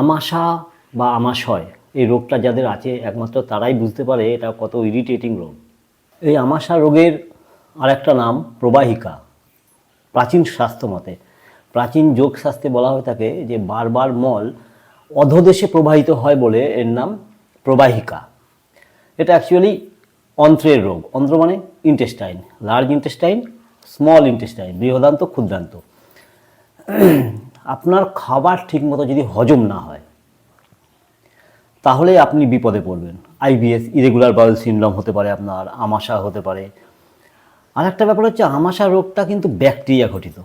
আমাশা বা আমাশয়, এই রোগটা যাদের আছে একমাত্র তারাই বুঝতে পারে এটা কত ইরিটেটিং রোগ। এই আমাশা রোগের আরেকটা নাম প্রবাহিকা, প্রাচীন স্বাস্থ্য মতে। প্রাচীন যোগ শাস্ত্রে বলা হয়ে থাকে যে বারবার মল অধদেশে প্রবাহিত হয় বলে এর নাম প্রবাহিকা। এটা অ্যাকচুয়ালি অন্ত্রের রোগ। অন্ত্র মানে intestine large intestine small intestine বৃহদান্ত, ক্ষুদ্রান্ত। আপনার খাবার ঠিকমতো যদি হজম না হয় তাহলে আপনি বিপদে পড়বেন। আইবিএস ইরেগুলার বাউল সিনড্রোম হতে পারে আপনার আমাশা হতে পারে। আর একটা ব্যাপার হচ্ছে আমাশা রোগটা কিন্তু ব্যাকটেরিয়া ঘটিত।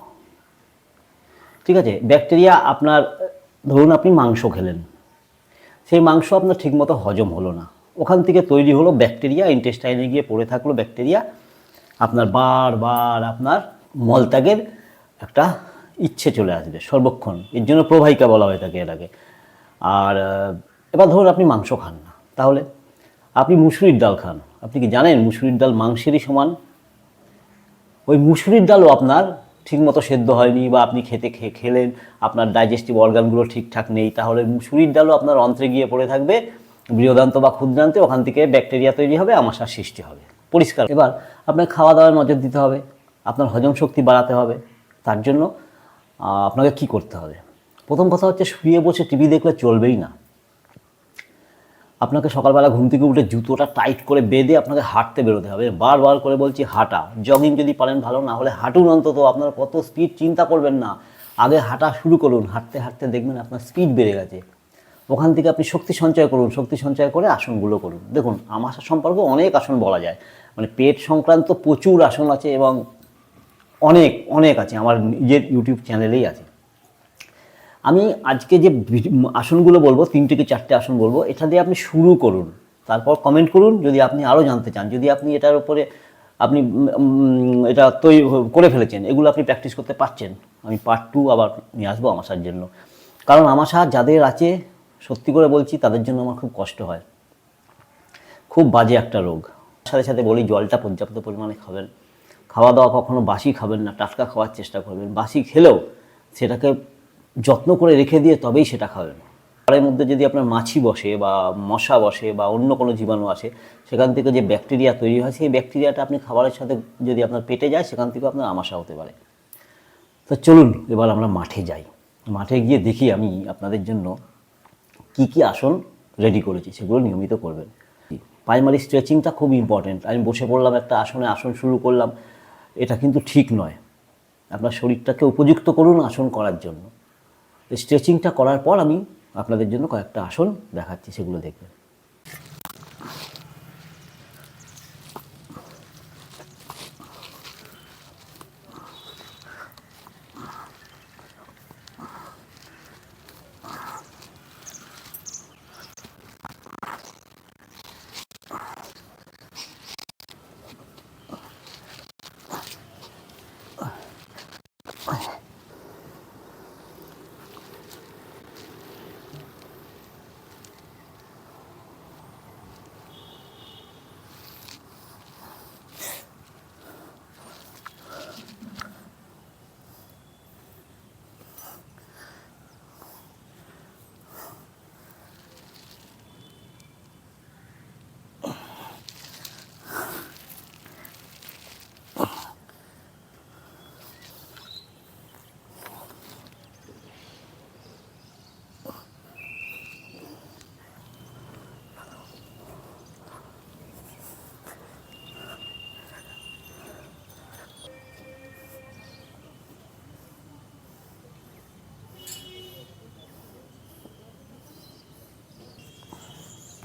ঠিক আছে? ব্যাকটেরিয়া আপনার, ধরুন আপনি মাংস খেলেন। সেই মাংস আপনার ঠিকমতো হজম হলো না। ওখান থেকে তৈরি হলো ব্যাকটেরিয়া ইন্টেস্টাইনে গিয়ে পড়ে থাকল ব্যাকটেরিয়া। আপনার বারবার আপনার মলত্যাগের একটা ইচ্ছে চলে আসবে, সর্বক্ষণ। এর জন্য প্রবাহিকা বলা হয়ে থাকে এটাকে আর এবার ধরুন আপনি মাংস খান না। তাহলে আপনি মুসুরির ডাল খান। আপনি কি জানেন মুসুরির ডাল মাংসেরই সমান? ওই মুসুরির ডালও আপনার ঠিকমতো সেদ্ধ হয়নি বা আপনি খেতে খেয়ে খেলেন, আপনার ডাইজেস্টিভ অর্গানগুলো ঠিকঠাক নেই, তাহলে মুসুরির ডালও আপনার অন্ত্রে গিয়ে পড়ে থাকবে বৃহদান্ত বা ক্ষুদ্রান্তে, ওখান থেকে ব্যাকটেরিয়া তৈরি হবে আমাশার সৃষ্টি হবে। পরিষ্কার। এবার আপনার খাওয়া দাওয়ার নজর দিতে হবে, আপনার হজম শক্তি বাড়াতে হবে, তার জন্য আপনাকে কি করতে হবে? প্রথম কথা হচ্ছে শুয়ে বসে টিভি দেখলে চলবেই না। আপনাকে সকালবেলা ঘুম থেকে উঠে জুতোটা টাইট করে বেঁধে আপনাকে হাঁটতে বেরোতে হবে। বারবার করে বলছি, হাঁটা। জগিং যদি পারেন ভালো, না হলে হাঁটুন অন্তত। আপনার কত স্পিড চিন্তা করবেন না। আগে হাঁটা শুরু করুন। হাঁটতে হাঁটতে দেখবেন আপনার স্পিড বেড়ে গেছে। ওখান থেকে আপনি শক্তি সঞ্চয় করুন। শক্তি সঞ্চয় করে আসনগুলো করুন। দেখুন আমাশা সম্পর্কে অনেক আসন বলা যায়। মানে পেট সংক্রান্ত প্রচুর আসন আছে এবং অনেক অনেক আছে, আমার নিজের ইউটিউব চ্যানেলেই আছে। আমি আজকে যে আসনগুলো বলব, তিন থেকে চারটে আসন বলব, এটা দিয়ে আপনি শুরু করুন। তারপর কমেন্ট করুন, যদি আপনি আরও জানতে চান, যদি আপনি এটার উপরে, আপনি এটা তৈরি করে ফেলেছেন, এগুলো আপনি প্র্যাকটিস করতে পারছেন। আমি পার্ট টু আবার নিয়ে আসব আমাশার জন্য। কারণ আমাশা যাদের আছে, সত্যি করে বলছি, তাদের জন্য আমার খুব কষ্ট হয়। খুব বাজে একটা রোগ। সাথে সাথে বলি, জলটা পর্যাপ্ত পরিমাণে খাবেন। খাওয়া দাওয়া কখনো বাসি খাবেন না, টাটকা খাওয়ার চেষ্টা করবেন। বাসি খেলেও সেটাকে যত্ন করে রেখে দিয়ে তবেই সেটা খাবেন। খাবারের মধ্যে যদি আপনার মাছি বসে বা মশা বসে বা অন্য কোনো জীবাণু আসে, সেখান থেকে যে ব্যাকটেরিয়া তৈরি হয়, সেই ব্যাকটেরিয়াটা আপনি খাবারের সাথে যদি আপনার পেটে যায়, সেখান থেকে আপনার আমাশা হতে পারে। তো চলুন এবার আমরা মাঠে যাই। মাঠে গিয়ে দেখি আমি আপনাদের জন্য কি কি আসন রেডি করেছি, সেগুলো নিয়মিত করবেন। প্রাইমারি স্ট্রেচিংটা খুব ইম্পর্টেন্ট আমি বসে পড়লাম একটা আসনে, আসন শুরু করলাম। এটা কিন্তু ঠিক নয়। আপনার শরীরটাকে উপযুক্ত করুন আসন করার জন্য। স্ট্রেচিংটা করার পর আমি আপনাদের জন্য কয়েকটা আসন দেখাচ্ছি, সেগুলো দেখবেন।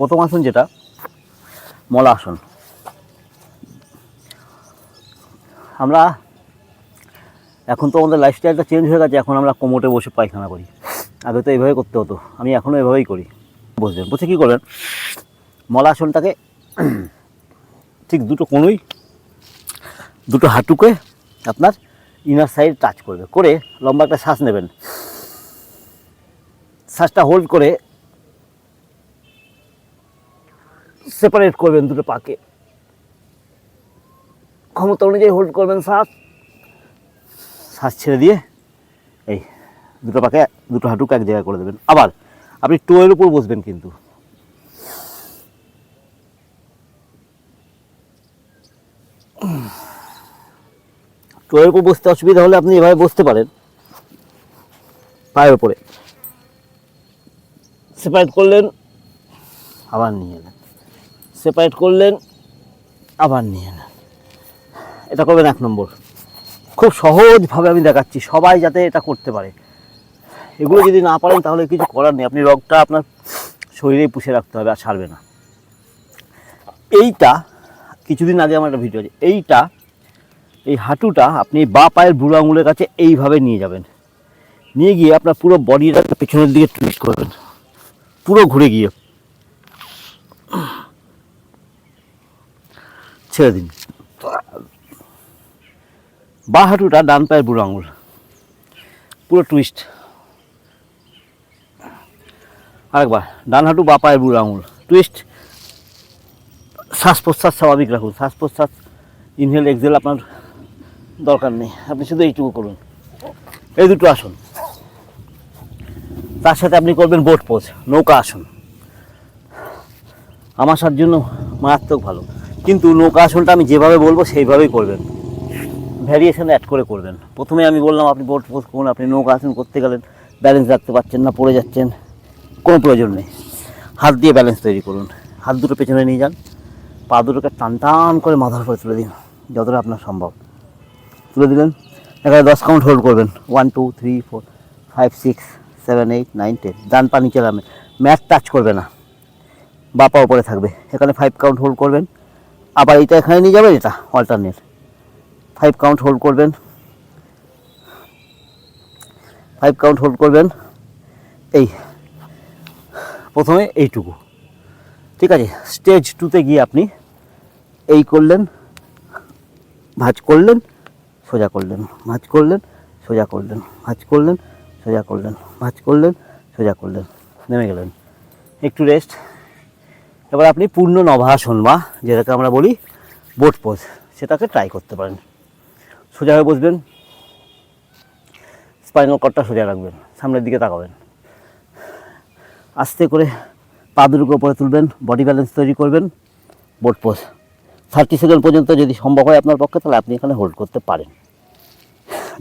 প্রথম আসন যেটা, মলা আসন। আমরা এখন তো আমাদের লাইফস্টাইলটা চেঞ্জ হয়ে গেছে, এখন আমরা কোমোটে বসে পায়খানা করি। আগে তো এইভাবে করতে হতো, আমি এখনও এভাবেই করি। বসবেন বসে কী করবেন মলা আসনটাকে ঠিক দুটো কোনোই দুটো হাঁটুকে আপনার ইনার সাইড টাচ করবে। করে লম্বা একটা শ্বাস নেবেন। শ্বাসটা হোল্ড করে সেপারেট করবেন দুটো পাকে। ক্ষমতা অনুযায়ী হোল্ড করবেন শ্বাস শ্বাস ছেড়ে দিয়ে এই দুটো পাকে, দুটো হাঁটুকে এক জায়গায় করে দেবেন। আবার আপনি টোয়ের উপর বসবেন কিন্তু। টোয়ের উপর বসতে অসুবিধা হলে আপনি এভাবে বসতে পারেন। পায়ের উপরে। সেপারেট করলেন, আবার নিয়ে এলেন। সেপারেট করলেন, আবার নিয়ে এলেন এটা করবেন এক নম্বর। খুব সহজভাবে আমি দেখাচ্ছি, সবাই যাতে এটা করতে পারে। এগুলো যদি না পারেন, তাহলে কিছু করার নেই। আপনি রগটা আপনার শরীরেই পুষে রাখতে হবে, আর ছাড়বে না। এইটা, কিছুদিন আগে আমার একটা ভিডিও আছে। এইটা, এই হাঁটুটা আপনি বা পায়ের বুড়ো আঙুলের কাছে এইভাবে নিয়ে যাবেন। নিয়ে গিয়ে আপনার পুরো বডিটা পেছনের দিকে টুইস্ট করবেন। পুরো ঘুরে গিয়ে। ছেড়ে দিন। বা হাঁটুটা ডান পায়ের বুড়ো আঙুল। পুরো টুইস্ট আরেকবার, ডান হাঁটু বা পায়ের বুড়ো আঙুল। টুইস্ট শ্বাস প্রশ্বাস স্বাভাবিক রাখুন। শ্বাস প্রশ্বাস ইনহেল এক্সেল আপনার দরকার নেই। আপনি শুধু এইটুকু করুন। এই দুটো আসুন। তার সাথে আপনি করবেন বোট পোজ নৌকা আসন। আমার জন্য মারাত্মক ভালো। কিন্তু নৌকা আসনটা আমি যেভাবে বলব, সেইভাবেই করবেন। ভ্যারিয়েশন অ্যাড করে করবেন। প্রথমে আমি বললাম, আপনি বোর্ড পোজ করুন, আপনি নৌকা আসন, করতে গেলেন ব্যালেন্স রাখতে পারছেন না, পড়ে যাচ্ছেন, কোনো প্রয়োজন নেই। হাত দিয়ে ব্যালেন্স তৈরি করুন। হাত দুটো পেছনে নিয়ে যান, পা দুটোকে টান টান করে মাথার উপরে তুলে দিন, যতটা আপনার সম্ভব। তুলে দিলেন, এখানে দশ কাউন্ট হোল্ড করবেন। One two three four five six seven eight nine ten ডান পা নিচে ম্যাট টাচ করবে না। বা পা উপরে থাকবে। এখানে ফাইভ কাউন্ট হোল্ড করবেন। আবার এটা এখানে নিয়ে যাবেন, এটা অল্টারনেট ফাইভ কাউন্ট হোল্ড করবেন। ফাইভ কাউন্ট হোল্ড করবেন। এই, প্রথমে এইটুকু। ঠিক আছে স্টেজ টুতে গিয়ে আপনি এই করলেন, ভাজ করলেন, সোজা করলেন, ভাজ করলেন, সোজা করলেন, ভাজ করলেন, সোজা করলেন, ভাজ করলেন, সোজা করলেন, নেমে গেলেন। একটু রেস্ট এবার আপনি পূর্ণ নভাসন বা যেটাকে আমরা বলি বোট পোজ, সেটাকে ট্রাই করতে পারেন। সোজা হয়ে বসবেন স্পাইনাল কটটা সোজা রাখবেন, সামনের দিকে তাকাবেন। আস্তে করে পা দুটোকে উপরে তুলবেন বডি ব্যালেন্স তৈরি করবেন, বোট পোজ। থার্টি সেকেন্ড পর্যন্ত যদি সম্ভব হয় আপনার পক্ষে, তাহলে আপনি এখানে হোল্ড করতে পারেন।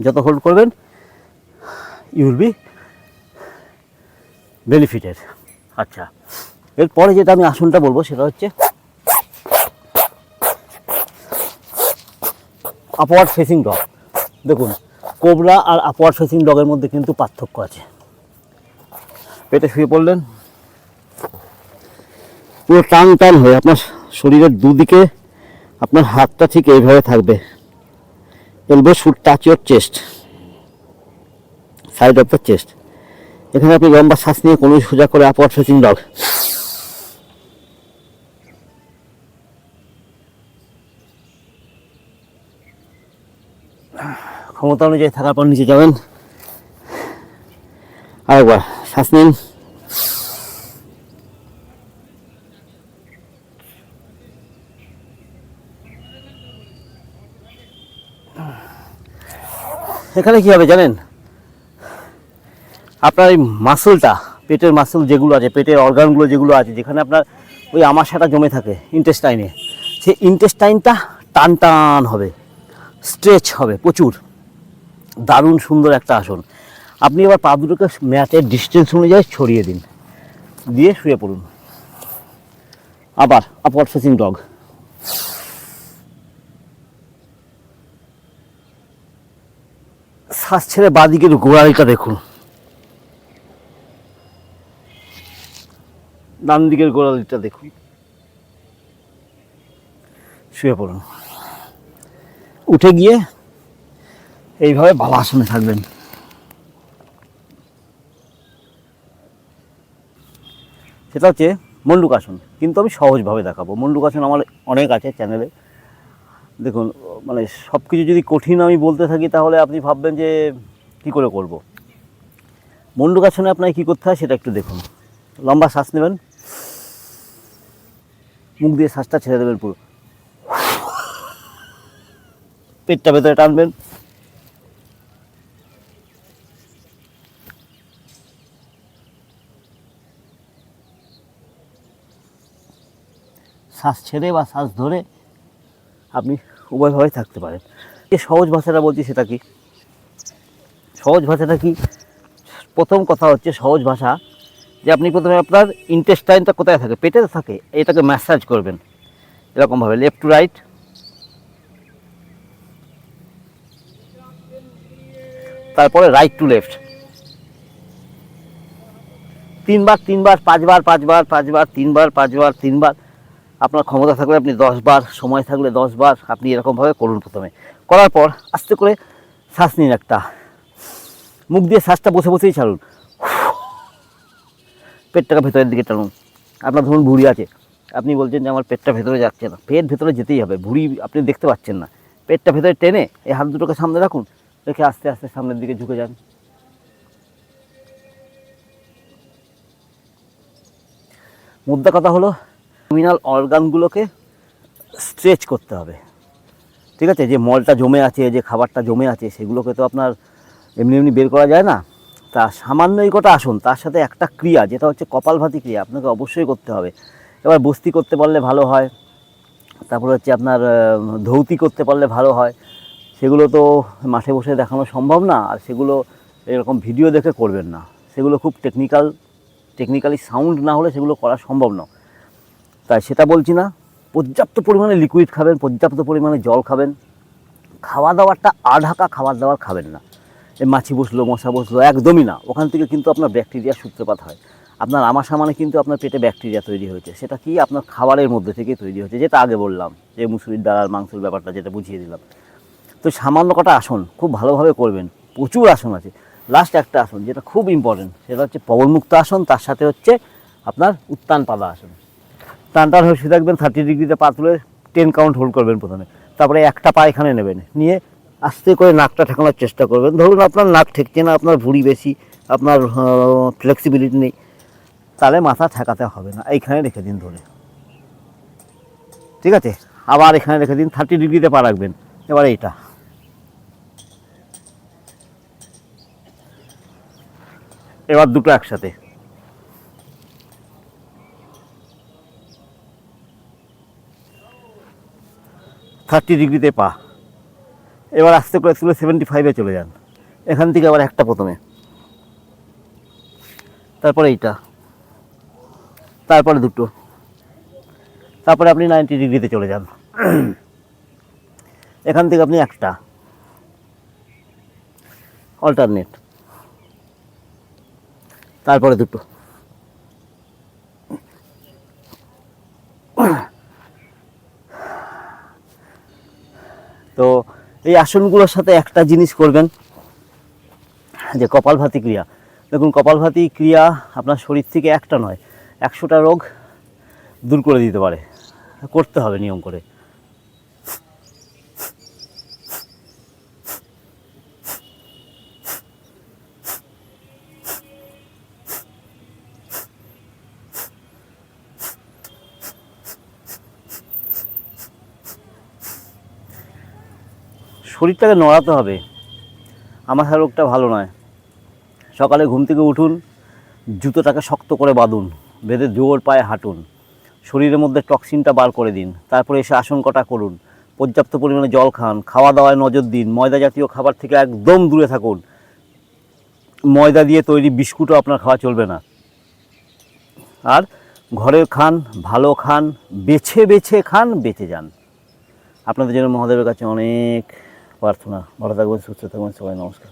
যত হোল্ড করবেন ইউল বি বেনিফিটেড আচ্ছা। এরপরে যেটা আমি আসনটা বলব সেটা হচ্ছে আপওয়ার্ড ফেসিং ডগ দেখুন, কোবরা আর আপওয়ার্ড ফেসিং ডগের মধ্যে কিন্তু পার্থক্য আছে। পেটে শুয়ে পড়লেন। পুরো টান টান হয়ে আপনার শরীরের দুদিকে আপনার হাতটা ঠিক এইভাবে থাকবে। Elbow should touch your chest side of the chest এখানে আপনি লম্বা শ্বাস নিয়ে কোনো সোজা করে আপওয়ার্ড ফেসিং ডগ ক্ষমতা অনুযায়ী থাকার পর নিচে যাবেন। আরেকবার, শ্বাস নিন। এখানে কি হবে জানেন? আপনার এই মাসুলটা, পেটের মাসুল যেগুলো আছে, পেটের অর্গানগুলো যেগুলো আছে, যেখানে আপনার ওই আমাশাটা জমে থাকে ইন্টেস্টাইনে সেই ইন্টেস্টাইনটা টান টান হবে স্ট্রেচ হবে প্রচুর। দারুণ সুন্দর একটা আসন। আপনি এবার পা দুটোকে ম্যাটের ডিস্টেন্স অনুযায়ী ছড়িয়ে দিন। দিয়ে শুয়ে পড়ুন। আবার আপওয়ার্ড ফেসিং ডগ শ্বাস ছেড়ে বাদিকের গোড়ালিটা দেখুন। ডান দিকের গোড়ালিটা দেখুন। শুয়ে পড়ুন। উঠে গিয়ে এইভাবে বালাসনে থাকবেন। সেটা হচ্ছে মল্লুকাসন। কিন্তু আমি সহজভাবে দেখাবো। মল্লুকাসন আমার অনেক আছে চ্যানেলে দেখুন মানে সব কিছু যদি কঠিন আমি বলতে থাকি, তাহলে আপনি ভাববেন যে কি করে করব। মন্ডুকাসনে আপনাকে কী করতে হয় সেটা একটু দেখুন। লম্বা শ্বাস নেবেন। মুখ দিয়ে শ্বাসটা ছেড়ে দেবেন পুরো। পেটটা ভেতরে টানবেন। শ্বাস ছেড়ে বা শ্বাস ধরে আপনি উভয়ভাবে থাকতে পারেন। যে সহজ ভাষাটা বলছি সেটা কি? সহজ ভাষাটা কি? প্রথম কথা হচ্ছে সহজ ভাষা যে আপনি প্রথমে আপনার ইন্টেস্টাইনটা কোথায় থাকে? পেটে থাকে। এটাকে ম্যাসাজ করবেন। এরকমভাবে লেফট টু রাইট তারপরে রাইট টু লেফট তিনবার তিনবার, পাঁচবার পাঁচবার পাঁচবার, তিনবার পাঁচবার, তিনবার। আপনার ক্ষমতা থাকলে আপনি দশবার সময় থাকলে দশবার আপনি এরকমভাবে করুন প্রথমে। করার পর আস্তে করে শ্বাস নিন একটা। মুখ দিয়ে শ্বাসটা বসে বসেই ছাড়ুন। পেটটাকে ভেতরের দিকে টানুন। আপনার ধরুন ভুঁড়ি আছে। আপনি বলছেন যে আমার পেটটা ভেতরে যাচ্ছে না। পেট ভেতরে যেতেই হবে। ভুঁড়ি আপনি দেখতে পাচ্ছেন না। পেটটা ভেতরে টেনে এই হাত দুটোকে সামনে রাখুন। রেখে আস্তে আস্তে সামনের দিকে ঝুঁকে যান। মুদ্রা কথা হলো টার্মিনাল অর্গানগুলোকে স্ট্রেচ করতে হবে। ঠিক আছে? যে মলটা জমে আছে, যে খাবারটা জমে আছে, সেগুলোকে তো আপনার এমনি এমনি বের করা যায় না। তা সামান্যই কটা আসুন, তার সাথে একটা ক্রিয়া, যেটা হচ্ছে কপালভাতি ক্রিয়া, আপনাকে অবশ্যই করতে হবে। এবার বস্তি করতে পারলে ভালো হয়, তারপর হচ্ছে আপনার ধৌতি করতে পারলে ভালো হয়। সেগুলো তো মাঠে বসে দেখানো সম্ভব না, আর সেগুলো এরকম ভিডিও দেখে করবেন না। সেগুলো খুব টেকনিক্যাল টেকনিক্যালি সাউন্ড না হলে সেগুলো করা সম্ভব না। তাই সেটা বলছি না, পর্যাপ্ত পরিমাণে লিকুইড খাবেন, পর্যাপ্ত পরিমাণে জল খাবেন। খাওয়া দাওয়াটা আঢাকা খাবার দাবার খাবেন না। এই মাছি বসল, মশা বসল, একদমই না। ওখান থেকে কিন্তু আপনার ব্যাকটেরিয়ার সূত্রপাত হয়। আপনার আমাশা মানে কিন্তু আপনার পেটে ব্যাকটেরিয়া তৈরি হয়েছে। সেটা কি? আপনার খাবারের মধ্যে থেকে তৈরি হয়েছে, যেটা আগে বললাম, যে মুসুরির ডাল আর মাংসের ব্যাপারটা যেটা বুঝিয়ে দিলাম। তো সামান্য কটা আসন, খুব ভালোভাবে করবেন। প্রচুর আসন আছে। লাস্ট একটা আসন, যেটা খুব ইম্পর্টেন্ট সেটা হচ্ছে পবনমুক্ত আসন, তার সাথে হচ্ছে আপনার উত্তান পাদা আসন। টান টান হয়ে শুয়ে থাকবেন থার্টি ডিগ্রিতে পা তুলে টেন কাউন্ট হোল্ড করবেন প্রথমে। তারপরে একটা পা এখানে নেবেন, নিয়ে আস্তে করে নাকটা ঠেকানোর চেষ্টা করবেন। ধরুন আপনার নাক ঠেকছে না, আপনার ভুঁড়ি বেশি, আপনার ফ্লেক্সিবিলিটি নেই, তাহলে মাথা ঠেকাতে হবে না। এইখানে রেখে দিন ধরে। ঠিক আছে? আবার এখানে রেখে দিন থার্টি ডিগ্রিতে পা রাখবেন। এবার এইটা। এবার দুটো একসাথে। থার্টি ডিগ্রিতে পা। এবার আস্তে করে তুলে সেভেন্টি ফাইভে চলে যান। এখান থেকে আবার একটা প্রথমে। তারপরে এইটা। তারপরে দুটো। তারপরে আপনি নাইনটি ডিগ্রিতে চলে যান। এখান থেকে আপনি একটা। অল্টারনেট তারপরে দুটো। তো এই আসনগুলোর সাথে একটা জিনিস করবেন, যে কপালভাতি ক্রিয়া। দেখুন, কপালভাতি ক্রিয়া আপনার শরীর থেকে একটা নয়, একশোটা রোগ দূর করে দিতে পারে। করতে হবে নিয়ম করে। শরীরটাকে নড়াতে হবে। আমার রোগটা ভালো নয়। সকালে ঘুম থেকে উঠুন, জুতোটাকে শক্ত করে বাঁধুন, বেঁধে জোর পায়ে হাঁটুন। শরীরের মধ্যে টক্সিনটা বার করে দিন। তারপরে এসে আসন কটা করুন। পর্যাপ্ত পরিমাণে জল খান। খাওয়া দাওয়ায় নজর দিন। ময়দা জাতীয় খাবার থেকে একদম দূরে থাকুন। ময়দা দিয়ে তৈরি বিস্কুটও আপনার খাওয়া চলবে না। আর ঘরের খান, ভালো খান, বেছে বেছে খান, বেঁচে যান। আপনাদের জন্য মহাদেবের কাছে অনেক প্রার্থনা। ভালো থাকবেন সুস্থ থাকবেন সবাই নমস্কার।